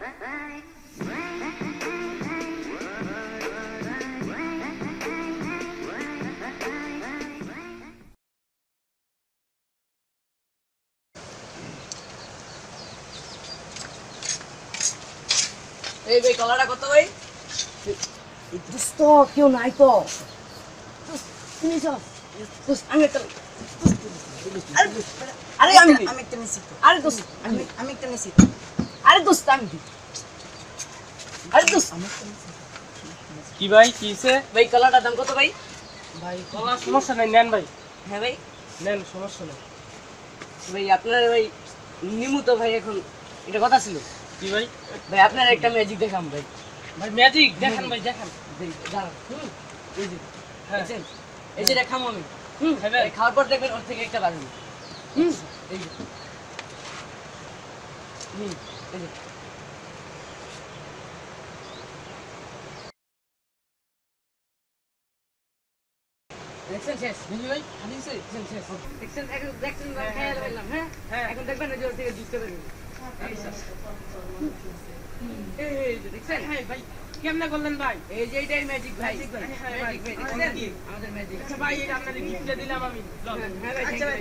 Hey, wait, call her a cotoy. Just stop, you know. Just finish off. Just, I'm gonna I'm gonna tell. I'm gonna tell you. আরে দোস্ত আমি। আরে দোস্ত। কি ভাই কি হইছে? ভাই কলাটার দাম কত ভাই? ভাই কলা সমস্যা নাই নেন ভাই। হ্যাঁ ভাই। নেন সমস্যা নাই। ভাই আপনার ভাই নিমু তো ভাই এখন এটা কথা ছিল। কি ভাই? ভাই আপনার একটা ম্যাজিক দেখাম ভাই। ভাই ম্যাজিক দেখেন ভাই দেখেন। দাঁড়ান। হুম এই যে হ্যাঁ? এই যে খাম আমি। হুম? এই খাওয়ার পর দেখবেন ওর থেকে একটা বাড়বে হুম এই হুম। এই যে। দেখছেন শেষ? বুঝলি ভাই? দেখছেন দেখছেন শেষ। দেখছেন এখন দেখছেন হ্যাঁ, খেয়াল হ্যাঁ, হ্যাঁ। হ্যাঁ। এখন দেখবেন থেকে জিততে এই দেখছেন? হ্যাঁ ভাই। কেমনে করলেন ভাই? এই যে এটাই ম্যাজিক ভাই। ম্যাজিক ভাই আমাদের ম্যাজিক আচ্ছা ভাই এটা আপনাদের গিফট দিলাম আমি। আচ্ছা ভাই